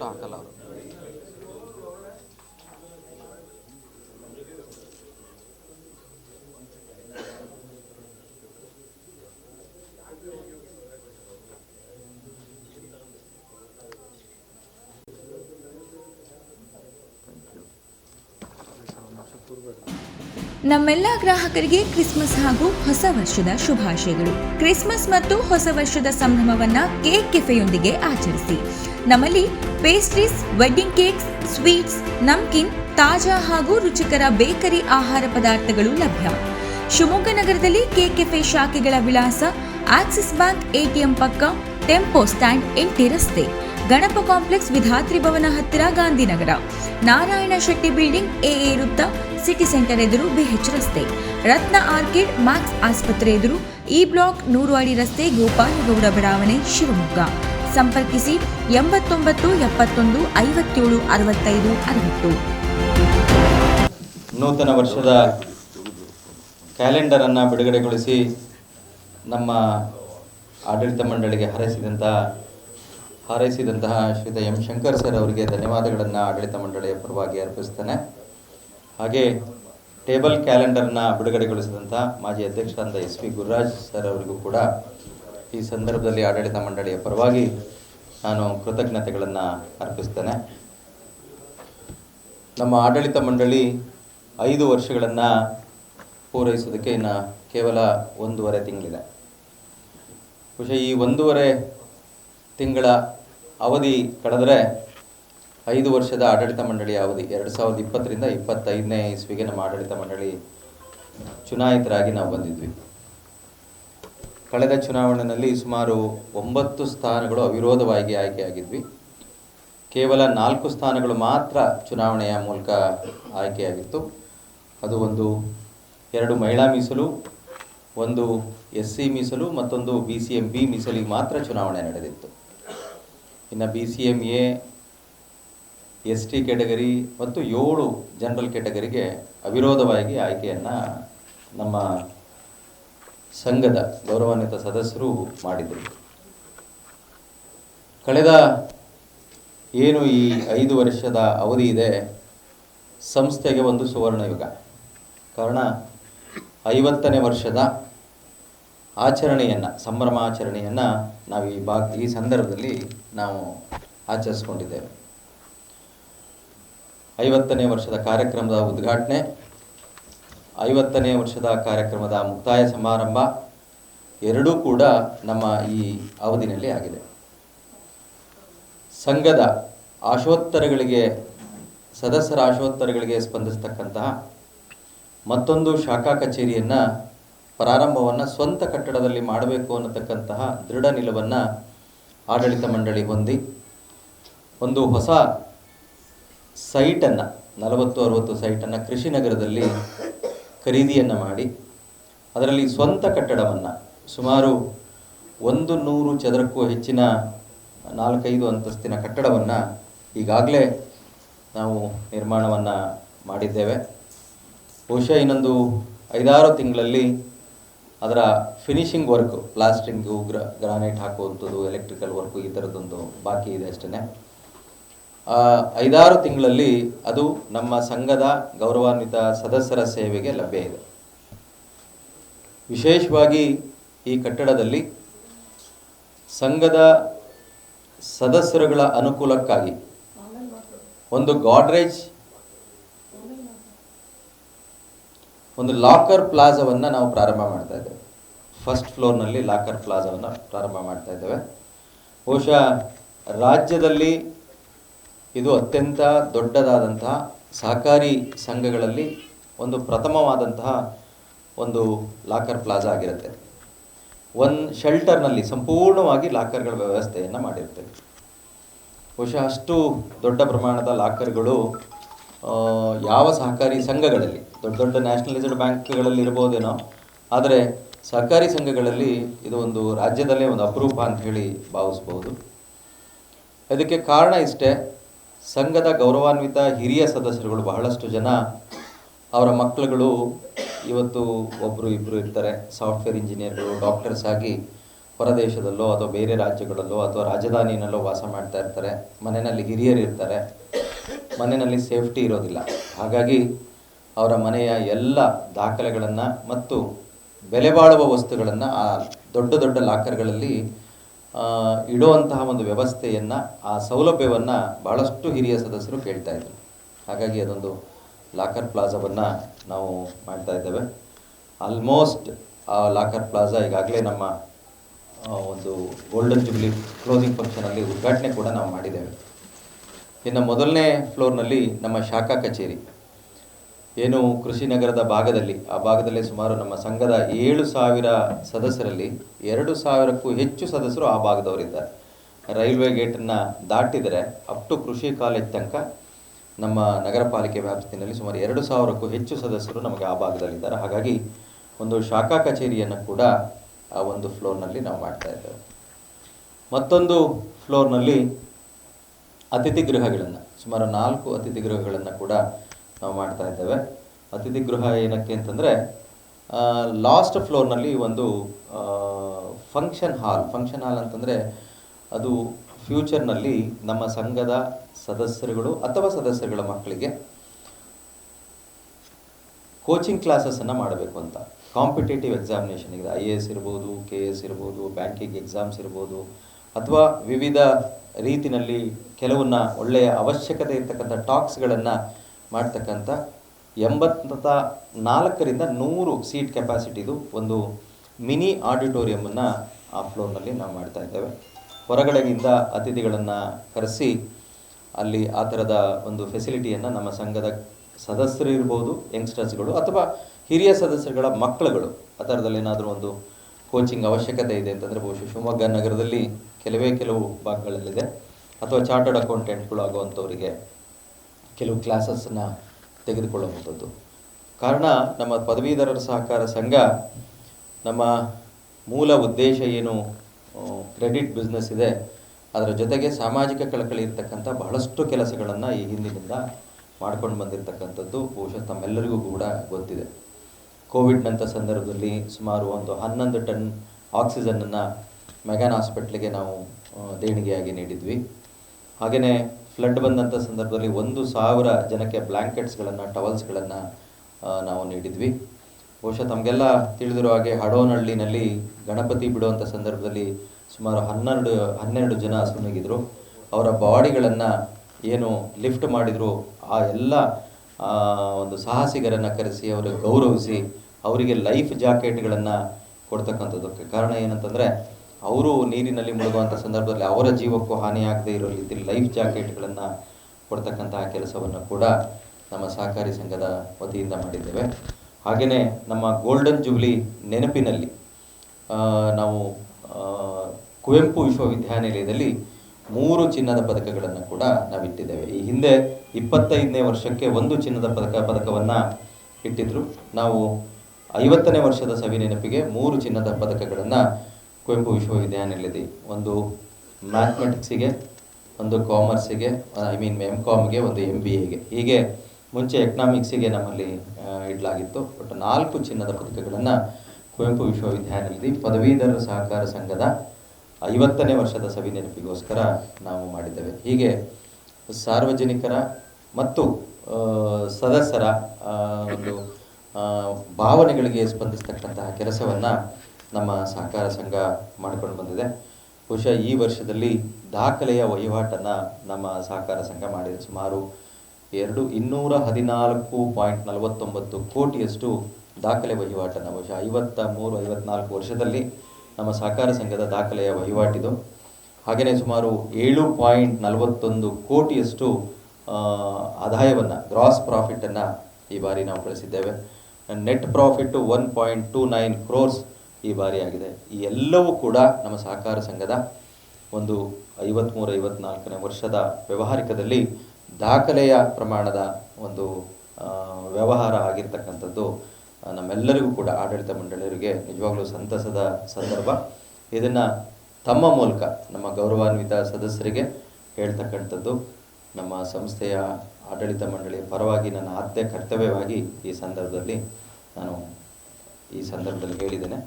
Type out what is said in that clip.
Photo ಹಾಕಲ್ಲ ಅವರು. ನಮ್ಮೆಲ್ಲ ಗ್ರಾಹಕರಿಗೆ ಕ್ರಿಸ್ಮಸ್ ಹಾಗೂ ಹೊಸ ವರ್ಷದ ಶುಭಾಶಯಗಳು. ಕ್ರಿಸ್ಮಸ್ ಮತ್ತು ಹೊಸ ವರ್ಷದ ಸಂಭ್ರಮವನ್ನ ಕೇಕ್ ಕೆಫೆಯೊಂದಿಗೆ ಆಚರಿಸಿ. ನಮ್ಮಲ್ಲಿ pastries wedding cakes sweets namkeen ತಾಜಾ ಹಾಗೂ ರುಚಿಕರ ಬೇಕರಿ ಆಹಾರ ಪದಾರ್ಥಗಳು ಲಭ್ಯ. ಶಿವಮೊಗ್ಗ ನಗರದಲ್ಲಿ ಕೆಕೆಫೆ ಕೆಫೆ ಶಾಖೆಗಳ ವಿಳಾಸ ಆಕ್ಸಿಸ್ ಬ್ಯಾಂಕ್ ಎಟಿಎಂ ಪಕ್ಕ ಟೆಂಪೋ ಸ್ಟ್ಯಾಂಡ್ ಎಂಟಿ ರಸ್ತೆ. ಗಣಪ ಕಾಂಪ್ಲೆಕ್ಸ್ ವಿಧಾತ್ರಿ ಭವನ ಹತ್ತಿರ Gandhinagar. Narayana Shetty building A A ವೃತ್ತ ಸಿಟಿ ಸೆಂಟರ್ ಎದುರು ಬಿಹೆಚ್ ರಸ್ತೆ. ರತ್ನ ಆರ್ಕಿಡ್ ಮ್ಯಾಕ್ಸ್ ಆಸ್ಪತ್ರೆ ಎದುರು ಇ ಬ್ಲಾಕ್ ನೂರು ಅಡಿ ರಸ್ತೆ ಗೋಪಾಲಗೌಡ ಬಡಾವಣೆ ಶಿವಮೊಗ್ಗ. ಸಂಪರ್ಕಿಸಿ ಎಂಬತ್ತೊಂಬತ್ತು ಎಪ್ಪತ್ತೊಂದು ಐವತ್ತೇಳು ಅರವತ್ತೈದು ಅರವತ್ತು. ನೂತನ ವರ್ಷದ ಕ್ಯಾಲೆಂಡರನ್ನು ಬಿಡುಗಡೆಗೊಳಿಸಿ ನಮ್ಮ ಆಡಳಿತ ಮಂಡಳಿಗೆ ಹಾರೈಸಿದಂಥ ಹಾರೈಸಿದಂತಹ ಶ್ರೀತ ಎಂ ಶಂಕರ್ ಸರ್ ಅವರಿಗೆ ಧನ್ಯವಾದಗಳನ್ನು ಆಡಳಿತ ಮಂಡಳಿಯ ಪರವಾಗಿ ಅರ್ಪಿಸ್ತೇನೆ. ಹಾಗೆ ಟೇಬಲ್ ಕ್ಯಾಲೆಂಡರ್ನ ಬಿಡುಗಡೆಗೊಳಿಸಿದಂಥ ಮಾಜಿ ಅಧ್ಯಕ್ಷರಾದ ಎಸ್ ವಿ ಗುರುರಾಜ್ ಸರ್ ಅವರಿಗೂ ಕೂಡ ಈ ಸಂದರ್ಭದಲ್ಲಿ ಆಡಳಿತ ಮಂಡಳಿಯ ಪರವಾಗಿ ನಾನು ಕೃತಜ್ಞತೆಗಳನ್ನು ಅರ್ಪಿಸ್ತೇನೆ. ನಮ್ಮ ಆಡಳಿತ ಮಂಡಳಿ ಐದು ವರ್ಷಗಳನ್ನು ಪೂರೈಸೋದಕ್ಕೆ ಇನ್ನು ಕೇವಲ ಒಂದೂವರೆ ತಿಂಗಳಿದೆ. ಬಹುಶಃ ಈ ಒಂದೂವರೆ ತಿಂಗಳ ಅವಧಿ ಕಳೆದರೆ ಐದು ವರ್ಷದ ಆಡಳಿತ ಮಂಡಳಿಯ ಅವಧಿ ಎರಡು ಸಾವಿರದ ಇಪ್ಪತ್ತರಿಂದ ಇಪ್ಪತ್ತೈದನೇ ಇಸ್ವಿಗೆ ನಮ್ಮ ಆಡಳಿತ ಮಂಡಳಿ ಚುನಾಯಿತರಾಗಿ ನಾವು ಬಂದಿದ್ವಿ. ಕಳೆದ ಚುನಾವಣೆಯಲ್ಲಿ ಸುಮಾರು ಒಂಬತ್ತು ಸ್ಥಾನಗಳು ಅವಿರೋಧವಾಗಿ ಆಯ್ಕೆಯಾಗಿದ್ವಿ. ಕೇವಲ ನಾಲ್ಕು ಸ್ಥಾನಗಳು ಮಾತ್ರ ಚುನಾವಣೆಯ ಮೂಲಕ ಆಯ್ಕೆಯಾಗಿತ್ತು. ಅದು ಒಂದು ಎರಡು ಮಹಿಳಾ ಮೀಸಲು, ಒಂದು ಎಸ್ ಸಿ ಮೀಸಲು ಮತ್ತೊಂದು ಬಿ ಸಿ ಎಂ ಬಿ ಮೀಸಲಿಗೆ ಮಾತ್ರ ಚುನಾವಣೆ ನಡೆದಿತ್ತು. ಇನ್ನು B C M A S T category ಮತ್ತು ಏಳು ಜನರಲ್ ಕ್ಯಾಟಗರಿಗೆ ಅವಿರೋಧವಾಗಿ ಆಯ್ಕೆಯನ್ನು ನಮ್ಮ ಸಂಘದ ಗೌರವಾನ್ವಿತ ಸದಸ್ಯರು ಮಾಡಿದರು. ಕಳೆದ ಏನು ಈ ಐದು ವರ್ಷದ ಅವಧಿ ಇದೆ, ಸಂಸ್ಥೆಗೆ ಒಂದು ಸುವರ್ಣ ಯುಗ ಕಾರಣ, ಐವತ್ತನೇ ವರ್ಷದ ಆಚರಣೆಯನ್ನು ಸಂಭ್ರಮಾಚರಣೆಯನ್ನು ನಾವು ಈ ಬಾ ಈ ಸಂದರ್ಭದಲ್ಲಿ ನಾವು ಆಚರಿಸ್ಕೊಂಡಿದ್ದೇವೆ. ಐವತ್ತನೇ ವರ್ಷದ ಕಾರ್ಯಕ್ರಮದ ಉದ್ಘಾಟನೆ ಐವತ್ತನೇ ವರ್ಷದ ಕಾರ್ಯಕ್ರಮದ ಮುಕ್ತಾಯ ಸಮಾರಂಭ ಎರಡೂ ಕೂಡ ನಮ್ಮ ಈ ಅವಧಿನಲ್ಲಿ ಆಗಿದೆ. ಸಂಘದ ಆಶೋತ್ತರಗಳಿಗೆ, ಸದಸ್ಯರ ಆಶೋತ್ತರಗಳಿಗೆ ಸ್ಪಂದಿಸತಕ್ಕಂತಹ ಮತ್ತೊಂದು ಶಾಖಾ ಕಚೇರಿಯನ್ನು ಪ್ರಾರಂಭವನ್ನು ಸ್ವಂತ ಕಟ್ಟಡದಲ್ಲಿ ಮಾಡಬೇಕು ಅನ್ನತಕ್ಕಂತಹ ದೃಢ ನಿಲುವನ್ನು ಆಡಳಿತ ಮಂಡಳಿ ಹೊಂದಿ, ಒಂದು ಹೊಸ ಸೈಟನ್ನು, ನಲವತ್ತು ಅರವತ್ತು ಸೈಟನ್ನು ಕೃಷಿ ನಗರದಲ್ಲಿ ಖರೀದಿಯನ್ನು ಮಾಡಿ ಅದರಲ್ಲಿ ಸ್ವಂತ ಕಟ್ಟಡವನ್ನು ಸುಮಾರು ಒಂದು ನೂರು ಚದರಕ್ಕೂ ಹೆಚ್ಚಿನ ನಾಲ್ಕೈದು ಅಂತಸ್ತಿನ ಕಟ್ಟಡವನ್ನು ಈಗಾಗಲೇ ನಾವು ನಿರ್ಮಾಣವನ್ನು ಮಾಡಿದ್ದೇವೆ. ಬಹುಶಃ ಇನ್ನೊಂದು ಐದಾರು ತಿಂಗಳಲ್ಲಿ ಅದರ ಫಿನಿಶಿಂಗ್ ವರ್ಕು ಪ್ಲಾಸ್ಟಿಂಗು ಗ್ರ ಗ್ರಾನೈಟ್ ಹಾಕುವಂಥದ್ದು ಎಲೆಕ್ಟ್ರಿಕಲ್ ವರ್ಕು ಈ ಥರದ್ದೊಂದು ಬಾಕಿ ಇದೆ ಅಷ್ಟೇ ಐದಾರು ತಿಂಗಳಲ್ಲಿ ಅದು ನಮ್ಮ ಸಂಘದ ಗೌರವಾನ್ವಿತ ಸದಸ್ಯರ ಸೇವೆಗೆ ಲಭ್ಯ ಇದೆ. ವಿಶೇಷವಾಗಿ ಈ ಕಟ್ಟಡದಲ್ಲಿ ಸಂಘದ ಸದಸ್ಯರುಗಳ ಅನುಕೂಲಕ್ಕಾಗಿ ಒಂದು ಗಾಡ್ರೇಜ್, ಒಂದು ಲಾಕರ್ ಪ್ಲಾಜಾವನ್ನು ನಾವು ಪ್ರಾರಂಭ ಮಾಡ್ತಾ ಇದ್ದೇವೆ. ಫಸ್ಟ್ ಫ್ಲೋರ್ನಲ್ಲಿ ಲಾಕರ್ ಪ್ಲಾಜಾವನ್ನು ಪ್ರಾರಂಭ ಮಾಡ್ತಾ ಇದ್ದೇವೆ. ಬಹುಶಃ ರಾಜ್ಯದಲ್ಲಿ ಇದು ಅತ್ಯಂತ ದೊಡ್ಡದಾದಂತಹ ಸಹಕಾರಿ ಸಂಘಗಳಲ್ಲಿ ಒಂದು ಪ್ರಥಮವಾದಂತಹ ಒಂದು ಲಾಕರ್ ಪ್ಲಾಜಾ ಆಗಿರುತ್ತೆ. ಒನ್ ಶೆಲ್ಟರ್ನಲ್ಲಿ ಸಂಪೂರ್ಣವಾಗಿ ಲಾಕರ್ಗಳ ವ್ಯವಸ್ಥೆಯನ್ನು ಮಾಡಿರ್ತೇವೆ ಬಹುಶಃ ಅಷ್ಟು ದೊಡ್ಡ ಪ್ರಮಾಣದ ಲಾಕರ್ಗಳು ಯಾವ ಸಹಕಾರಿ ಸಂಘಗಳಲ್ಲಿ, ದೊಡ್ಡ ದೊಡ್ಡ ನ್ಯಾಷನಲೈಸ್ಡ್ ಬ್ಯಾಂಕ್ಗಳಲ್ಲಿ ಇರ್ಬೋದೇನೋ, ಆದರೆ ಸಹಕಾರಿ ಸಂಘಗಳಲ್ಲಿ ಇದು ಒಂದು ರಾಜ್ಯದಲ್ಲೇ ಒಂದು ಅಪರೂಪ ಅಂತ ಹೇಳಿ ಭಾವಿಸ್ಬೋದು ಅದಕ್ಕೆ ಕಾರಣ ಇಷ್ಟೇ ಸಂಘದ ಗೌರವಾನ್ವಿತ ಹಿರಿಯ ಸದಸ್ಯರುಗಳು ಬಹಳಷ್ಟು ಜನ ಅವರ ಮಕ್ಕಳುಗಳು ಇವತ್ತು ಒಬ್ಬರು ಇಬ್ಬರು ಇರ್ತಾರೆ. ಸಾಫ್ಟ್ವೇರ್ ಇಂಜಿನಿಯರ್ಗಳು, ಡಾಕ್ಟರ್ಸ್ ಆಗಿ ಹೊರದೇಶದಲ್ಲೋ ಅಥವಾ ಬೇರೆ ರಾಜ್ಯಗಳಲ್ಲೋ ಅಥವಾ ರಾಜಧಾನಿನಲ್ಲೋ ವಾಸ ಮಾಡ್ತಾ ಇರ್ತಾರೆ. ಮನೆಯಲ್ಲಿ ಹಿರಿಯರು ಇರ್ತಾರೆ. ಮನೆಯಲ್ಲಿ ಸೇಫ್ಟಿ ಇರೋದಿಲ್ಲ. ಹಾಗಾಗಿ ಅವರ ಮನೆಯ ಎಲ್ಲ ದಾಖಲೆಗಳನ್ನು ಮತ್ತು ಬೆಲೆ ಬಾಳುವ ವಸ್ತುಗಳನ್ನು ಆ ದೊಡ್ಡ ದೊಡ್ಡ ಲಾಕರ್ಗಳಲ್ಲಿ ಇಡುವಂತಹ ಒಂದು ವ್ಯವಸ್ಥೆಯನ್ನು, ಆ ಸೌಲಭ್ಯವನ್ನು ಬಹಳಷ್ಟು ಹಿರಿಯ ಸದಸ್ಯರು ಕೇಳ್ತಾ ಇದ್ದರು ಹಾಗಾಗಿ ಅದೊಂದು ಲಾಕರ್ ಪ್ಲಾಜಾವನ್ನು ನಾವು ಮಾಡ್ತಾ ಇದ್ದೇವೆ. ಆಲ್ಮೋಸ್ಟ್ ಆ ಲಾಕರ್ ಪ್ಲಾಜಾ ಈಗಾಗಲೇ ನಮ್ಮ ಒಂದು ಗೋಲ್ಡನ್ ಜುಬ್ಲಿ ಕ್ಲೋಸಿಂಗ್ ಫಂಕ್ಷನಲ್ಲಿ ಉದ್ಘಾಟನೆ ಕೂಡ ನಾವು ಮಾಡಿದ್ದೇವೆ. ಇನ್ನು ಮೊದಲನೇ ಫ್ಲೋರ್ನಲ್ಲಿ ನಮ್ಮ ಶಾಖಾ ಕಚೇರಿ. ಏನು ಕೃಷಿ ನಗರದ ಭಾಗದಲ್ಲಿ, ಆ ಭಾಗದಲ್ಲಿ ಸುಮಾರು ನಮ್ಮ ಸಂಘದ ಏಳು ಸಾವಿರ ಸದಸ್ಯರಲ್ಲಿ ಎರಡು ಸಾವಿರಕ್ಕೂ ಹೆಚ್ಚು ಸದಸ್ಯರು ಆ ಭಾಗದವರಿದ್ದಾರೆ. ರೈಲ್ವೆ ಗೇಟನ್ನು ದಾಟಿದರೆ ಅಪ್ ಟು ಕೃಷಿ ಕಾಲೇಜ್ ತನಕ ನಮ್ಮ ನಗರ ಪಾಲಿಕೆ ವ್ಯಾಪ್ತಿನಲ್ಲಿ ಸುಮಾರು ಎರಡು ಸಾವಿರಕ್ಕೂ ಹೆಚ್ಚು ಸದಸ್ಯರು ನಮಗೆ ಆ ಭಾಗದಲ್ಲಿದ್ದಾರೆ. ಹಾಗಾಗಿ ಒಂದು ಶಾಖಾ ಕಚೇರಿಯನ್ನು ಕೂಡ ಆ ಒಂದು ಫ್ಲೋರ್ನಲ್ಲಿ ನಾವು ಮಾಡ್ತಾ ಇದ್ದೇವೆ. ಮತ್ತೊಂದು ಫ್ಲೋರ್ನಲ್ಲಿ ಅತಿಥಿ ಗೃಹಗಳನ್ನು, ಸುಮಾರು ನಾಲ್ಕು ಅತಿಥಿ ಗೃಹಗಳನ್ನು ಕೂಡ ನಾವು ಮಾಡ್ತಾ ಇದ್ದೇವೆ. ಅತಿಥಿ ಗೃಹ ಏನಕ್ಕೆ ಅಂತಂದರೆ ಲಾಸ್ಟ್ ಫ್ಲೋರ್ನಲ್ಲಿ ಒಂದು ಫಂಕ್ಷನ್ ಹಾಲ್ ಫಂಕ್ಷನ್ ಹಾಲ್ ಅಂತಂದರೆ ಅದು ಫ್ಯೂಚರ್ನಲ್ಲಿ ನಮ್ಮ ಸಂಘದ ಸದಸ್ಯರುಗಳು ಅಥವಾ ಸದಸ್ಯರುಗಳ ಮಕ್ಕಳಿಗೆ ಕೋಚಿಂಗ್ ಕ್ಲಾಸಸನ್ನು ಮಾಡಬೇಕು ಅಂತ. ಕಾಂಪಿಟೇಟಿವ್ ಎಕ್ಸಾಮಿನೇಷನ್ ಇದೆ ಐ ಎ ಎಸ್ ಇರ್ಬೋದು ಕೆ ಎಸ್ ಇರ್ಬೋದು ಬ್ಯಾಂಕಿಂಗ್ ಎಕ್ಸಾಮ್ಸ್ ಇರ್ಬೋದು, ಅಥವಾ ವಿವಿಧ ರೀತಿಯಲ್ಲಿ ಕೆಲವನ್ನ ಒಳ್ಳೆಯ ಅವಶ್ಯಕತೆ ಇರ್ತಕ್ಕಂಥ ಟಾಕ್ಸ್ಗಳನ್ನು ಮಾಡ್ತಕ್ಕಂಥ ಎಂಬತ್ತ ನಾಲ್ಕರಿಂದ ನೂರು ಸೀಟ್ ಕೆಪಾಸಿಟಿದು ಒಂದು ಮಿನಿ ಆಡಿಟೋರಿಯಮನ್ನು ಆ ಫ್ಲೋರ್ನಲ್ಲಿ ನಾವು ಮಾಡ್ತಾ ಇದ್ದೇವೆ. ಹೊರಗಡೆಯಿಂದ ಅತಿಥಿಗಳನ್ನು ಕರೆಸಿ ಅಲ್ಲಿ ಆ ಥರದ ಒಂದು ಫೆಸಿಲಿಟಿಯನ್ನು ನಮ್ಮ ಸಂಘದ ಸದಸ್ಯರು ಇರ್ಬೋದು ಯಂಗ್ಸ್ಟರ್ಸ್ಗಳು ಅಥವಾ ಹಿರಿಯ ಸದಸ್ಯರುಗಳ ಮಕ್ಕಳುಗಳು, ಆ ಥರದಲ್ಲಿ ಏನಾದರೂ ಒಂದು ಕೋಚಿಂಗ್ ಅವಶ್ಯಕತೆ ಇದೆ ಅಂತಂದರೆ ಬಹುಶಃ ಶಿವಮೊಗ್ಗ ನಗರದಲ್ಲಿ ಕೆಲವೇ ಕೆಲವು ಭಾಗಗಳಲ್ಲಿದೆ. ಅಥವಾ ಚಾರ್ಟರ್ಡ್ ಅಕೌಂಟೆಂಟ್ಗಳು ಆಗುವಂಥವರಿಗೆ ಕೆಲವು ಕ್ಲಾಸಸ್ಸನ್ನು ತೆಗೆದುಕೊಳ್ಳುವಂಥದ್ದು. ಕಾರಣ, ನಮ್ಮ ಪದವೀಧರರ ಸಹಕಾರ ಸಂಘ ನಮ್ಮ ಮೂಲ ಉದ್ದೇಶ ಏನು ಕ್ರೆಡಿಟ್ ಬಿಸ್ನೆಸ್ ಇದೆ. ಅದರ ಜೊತೆಗೆ ಸಾಮಾಜಿಕ ಕಳಕಳಿ ಇರ್ತಕ್ಕಂಥ ಬಹಳಷ್ಟು ಕೆಲಸಗಳನ್ನು ಈ ಹಿಂದಿನಿಂದ ಮಾಡ್ಕೊಂಡು ಬಂದಿರತಕ್ಕಂಥದ್ದು ಬಹುಶಃ ತಮ್ಮೆಲ್ಲರಿಗೂ ಕೂಡ ಗೊತ್ತಿದೆ. ಕೋವಿಡ್ನಂಥ ಸಂದರ್ಭದಲ್ಲಿ ಸುಮಾರು ಒಂದು ಹನ್ನೊಂದು ಟನ್ ಆಕ್ಸಿಜನ್ನನ್ನು ಮೆಗಾನ್ ಹಾಸ್ಪಿಟ್ಲಿಗೆ ನಾವು ದೇಣಿಗೆಯಾಗಿ ನೀಡಿದ್ವಿ. ಹಾಗೆಯೇ ಫ್ಲಡ್ ಬಂದಂಥ ಸಂದರ್ಭದಲ್ಲಿ ಒಂದು ಸಾವಿರ ಜನಕ್ಕೆ ಬ್ಲ್ಯಾಂಕೆಟ್ಸ್ಗಳನ್ನು ಟವಲ್ಸ್ಗಳನ್ನು ನಾವು ನೀಡಿದ್ವಿ. ಬಹುಶಃ ತಮಗೆಲ್ಲ ತಿಳಿದಿರೋ ಹಾಗೆ ಹಡೋನಹಳ್ಳಿನಲ್ಲಿ ಗಣಪತಿ ಬಿಡುವಂಥ ಸಂದರ್ಭದಲ್ಲಿ ಸುಮಾರು ಹನ್ನೆರಡು ಹನ್ನೆರಡು ಜನ ಸುನಗಿದ್ರು ಅವರ ಬಾಡಿಗಳನ್ನು ಏನು ಲಿಫ್ಟ್ ಮಾಡಿದ್ರು, ಆ ಎಲ್ಲ ಒಂದು ಸಾಹಸಿಗರನ್ನು ಕರೆಸಿ, ಅವರಿಗೆ ಗೌರವಿಸಿ, ಅವರಿಗೆ ಲೈಫ್ ಜಾಕೆಟ್ಗಳನ್ನು ಕೊಡ್ತಕ್ಕಂಥದ್ದಕ್ಕೆ ಕಾರಣ ಏನಂತಂದರೆ ಅವರು ನೀರಿನಲ್ಲಿ ಮುಳುಗುವಂಥ ಸಂದರ್ಭದಲ್ಲಿ ಅವರ ಜೀವಕ್ಕೂ ಹಾನಿಯಾಗದೇ ಇರೋ ರೀತಿಯಲ್ಲಿ ಲೈಫ್ ಜಾಕೆಟ್ಗಳನ್ನು ಕೊಡ್ತಕ್ಕಂತಹ ಕೆಲಸವನ್ನು ಕೂಡ ನಮ್ಮ ಸಹಕಾರಿ ಸಂಘದ ವತಿಯಿಂದ ಮಾಡಿದ್ದೇವೆ. ಹಾಗೆಯೇ ನಮ್ಮ ಗೋಲ್ಡನ್ ಜುಬ್ಲಿ ನೆನಪಿನಲ್ಲಿ ನಾವು ಕುವೆಂಪು ವಿಶ್ವವಿದ್ಯಾನಿಲಯದಲ್ಲಿ ಮೂರು ಚಿನ್ನದ ಪದಕಗಳನ್ನು ಕೂಡ ನಾವು ಇಟ್ಟಿದ್ದೇವೆ ಈ ಹಿಂದೆ ಇಪ್ಪತ್ತೈದನೇ ವರ್ಷಕ್ಕೆ ಒಂದು ಚಿನ್ನದ ಪದಕ, ಪದಕವನ್ನು ಇಟ್ಟಿದ್ದರು ನಾವು ಐವತ್ತನೇ ವರ್ಷದ ಸವಿ ನೆನಪಿಗೆ ಮೂರು ಚಿನ್ನದ ಪದಕಗಳನ್ನು ಕುವೆಂಪು ವಿಶ್ವವಿದ್ಯಾನಿಲಯದಲ್ಲಿ ಒಂದು ಮ್ಯಾಥಮೆಟಿಕ್ಸಿಗೆ, ಒಂದು ಕಾಮರ್ಸಿಗೆ ಐ ಮೀನ್ ಎಂ ಕಾಮ್ಗೆ ಒಂದು ಎಂ ಬಿ ಎಗೆ ಹೀಗೆ ಮುಂಚೆ ಎಕನಾಮಿಕ್ಸಿಗೆ ನಮ್ಮಲ್ಲಿ ಇಡಲಾಗಿತ್ತು. ಬಟ್ ನಾಲ್ಕು ಚಿನ್ನದ ಪದಕಗಳನ್ನು ಕುವೆಂಪು ವಿಶ್ವವಿದ್ಯಾನಿಲಯದಲ್ಲಿ ಪದವೀಧರ ಸಹಕಾರ ಸಂಘದ ಐವತ್ತನೇ ವರ್ಷದ ಸವಿ ನೆನಪಿಗೋಸ್ಕರ ನಾವು ಮಾಡಿದ್ದೇವೆ. ಹೀಗೆ ಸಾರ್ವಜನಿಕರ ಮತ್ತು ಸದಸ್ಯರ ಒಂದು ಭಾವನೆಗಳಿಗೆ ಸ್ಪಂದಿಸ್ತಕ್ಕಂತಹ ಕೆಲಸವನ್ನು ನಮ್ಮ ಸಹಕಾರ ಸಂಘ ಮಾಡಿಕೊಂಡು ಬಂದಿದೆ. ಬಹುಶಃ ಈ ವರ್ಷದಲ್ಲಿ ದಾಖಲೆಯ ವಹಿವಾಟನ್ನು ನಮ್ಮ ಸಹಕಾರ ಸಂಘ ಮಾಡಿದೆ. ಸುಮಾರು ಎರಡು ಇನ್ನೂರ ಹದಿನಾಲ್ಕು ಪಾಯಿಂಟ್ ನಲವತ್ತೊಂಬತ್ತು ಕೋಟಿಯಷ್ಟು ದಾಖಲೆ ವಹಿವಾಟನ್ನು, ಬಹುಶಃ ಐವತ್ತ ಮೂರು, ಐವತ್ನಾಲ್ಕು ವರ್ಷದಲ್ಲಿ ನಮ್ಮ ಸಹಕಾರ ಸಂಘದ ದಾಖಲೆಯ ವಹಿವಾಟಿದು. ಹಾಗೆಯೇ ಸುಮಾರು ಏಳು ಪಾಯಿಂಟ್ ನಲವತ್ತೊಂದು ಕೋಟಿಯಷ್ಟು ಆದಾಯವನ್ನು ಗ್ರಾಸ್ ಪ್ರಾಫಿಟನ್ನು ಈ ಬಾರಿ ನಾವು ಗಳಿಸಿದ್ದೇವೆ. Net profit one point two nine crores ಈ ಬಾರಿ ಆಗಿದೆ ಈ ಎಲ್ಲವೂ ಕೂಡ ನಮ್ಮ ಸಹಕಾರ ಸಂಘದ ಒಂದು ಐವತ್ತ್ಮೂರು ಐವತ್ನಾಲ್ಕನೇ ವರ್ಷದ ವ್ಯವಹಾರಿಕದಲ್ಲಿ ದಾಖಲೆಯ ಪ್ರಮಾಣದ ಒಂದು ವ್ಯವಹಾರ ಆಗಿರ್ತಕ್ಕಂಥದ್ದು ನಮ್ಮೆಲ್ಲರಿಗೂ ಕೂಡ ಆಡಳಿತ ಮಂಡಳಿಯರಿಗೆ ನಿಜವಾಗ್ಲೂ ಸಂತಸದ ಸಂದರ್ಭ. ಇದನ್ನು ತಮ್ಮ ಮೂಲಕ ನಮ್ಮ ಗೌರವಾನ್ವಿತ ಸದಸ್ಯರಿಗೆ ಹೇಳ್ತಕ್ಕಂಥದ್ದು, ನಮ್ಮ ಸಂಸ್ಥೆಯ ಆಡಳಿತ ಮಂಡಳಿಯ ಪರವಾಗಿ ನನ್ನ ಆದ್ಯ ಕರ್ತವ್ಯವಾಗಿ ಈ ಸಂದರ್ಭದಲ್ಲಿ ನಾನು ಈ ಸಂದರ್ಭದಲ್ಲಿ ಹೇಳಿದ್ದೇನೆ.